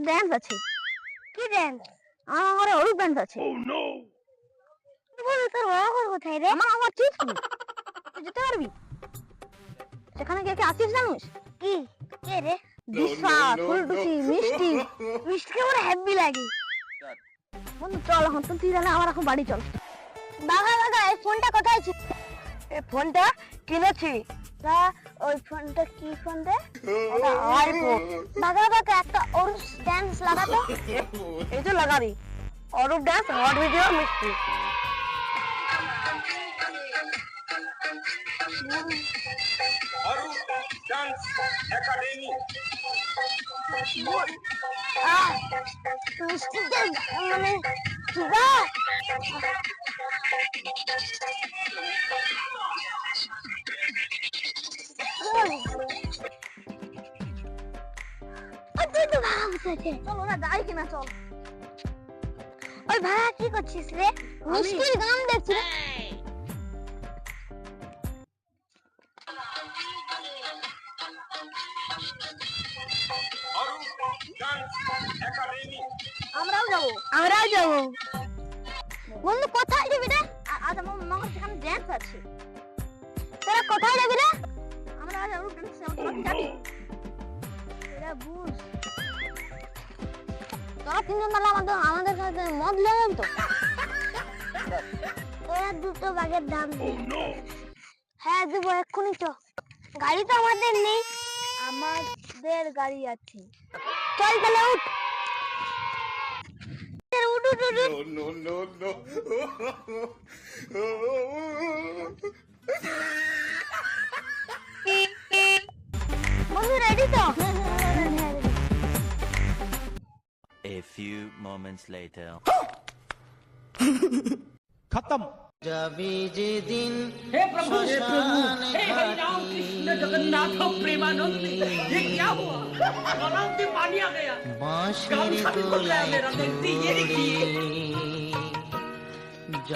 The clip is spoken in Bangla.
একটা ড্যান্স আছে। কি ড্যান্স আমার ঘরে অরূপ ড্যান্স আছে। বল তোর বাবা ঘর কোথায় রে? আমার আমার চিপস তুই যেতে পারবি? সেখানে কে কে আছিস জানিস? কি? কে রে? দিশা ফুলটুসি মিষ্টি। মিষ্টিকে আমার হ্যাপি লাগে। বন্ধু চল এখন তুই তুই তাহলে আমার এখন বাড়ি চল। বাঘা বাঘা এই ফোনটা কোথায় ছিল? এই ফোনটা কিনেছি। ওই ফোনটা কি ফোন রে? আইফোন বাঘা বাঘা একটা অরূপ ড্যান্স লাগাতো। এই তো লাগাবি। অরূপ ড্যান্স ভিডিও মিষ্টি। মানে কি তো ভাড়া বসেছে চল ওরা যায় কিনা চল ওই ভাড়া কি করছিস রে মিষ্টির গান দেখছিস আমরাও যাব আমরাও যাব বন্ধু কোথায় যাবি রে আজ আমার মামার সেখানে ড্যান্স আছে তোরা কোথায় যাবি রে আমরা আজ ড্যান্স যাবি বুঝ তোরা তিনজন তাহলে আমাদের আমাদের সাথে মদ লেবেন তো তোরা দুটো বাগের দাম হ্যাঁ দেবো এক্ষুনি তো গাড়ি তো আমাদের নেই আমাদের গাড়ি আছে চল তাহলে উঠ। no no no A few moments later. खत्म हे प्रभु हे प्रभु हे हरि राम कृष्ण जगन्नाथ प्रेमानंद ये क्या हुआ गलाव में पानी आ गया गाँव खत्म हो गया मेरा देखती ये देखिए